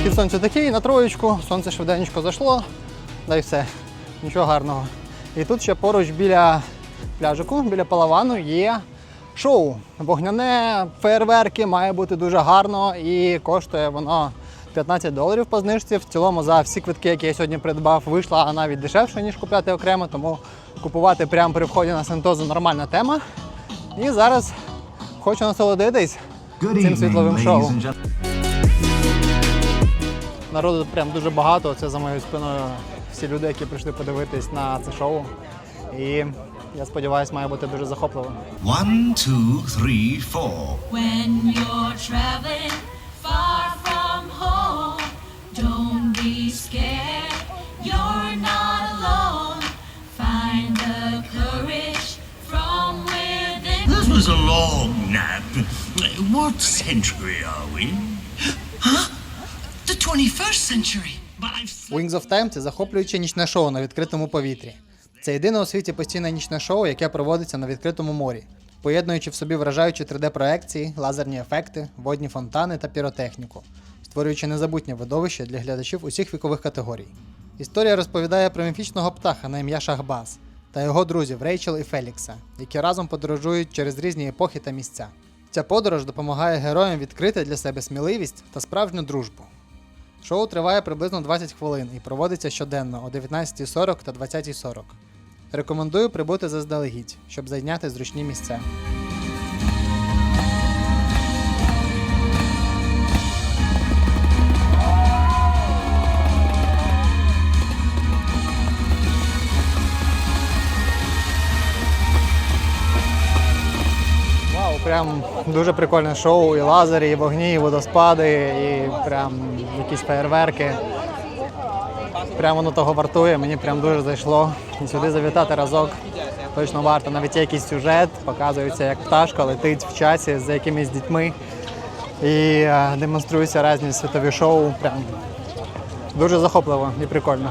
захід сонця такий, на троєчку, сонце швиденько зайшло, да й все. Нічого гарного. І тут ще поруч біля пляжику, біля палавану є шоу. Вогняне, фейерверки, має бути дуже гарно і коштує воно 15 доларів по знижці. В цілому за всі квитки, які я сьогодні придбав, вийшла навіть дешевше, ніж купляти окремо, тому купувати прямо при вході на Сентозу нормальна тема. І зараз хочу насолодитись цим світловим шоу. Народу прям дуже багато. Це за моєю спиною всі люди, які прийшли подивитись на це шоу. І я сподіваюся, має бути дуже захопливо. One, two, three, four. When you're traveling far from home, don't be scared. You're not alone. Find the courage from within. That was a long nap. What century are we? Huh? The 21st century. Wings of Time це захоплююче нічне шоу на відкритому повітрі. Це єдине у світі постійне нічне шоу, яке проводиться на відкритому морі, поєднуючи в собі вражаючі 3D-проекції, лазерні ефекти, водні фонтани та піротехніку, створюючи незабутнє видовище для глядачів усіх вікових категорій. Історія розповідає про міфічного птаха на ім'я Шахбаз та його друзів Рейчел і Фелікса, які разом подорожують через різні епохи та місця. Ця подорож допомагає героям відкрити для себе сміливість та справжню дружбу. Шоу триває приблизно 20 хвилин і проводиться щоденно о 19.40 та 20.40. Рекомендую прибути заздалегідь, щоб зайняти зручні місця. Прям дуже прикольне шоу, і лазери, і вогні, і водоспади, і прям якісь феєрверки. Прямо воно того вартує, мені прям дуже зайшло. І сюди завітати разок точно варто. Навіть є якийсь сюжет, показується, як пташка летить в часі з якимись дітьми. І е, демонструються різні світові шоу. Прям дуже захопливо і прикольно.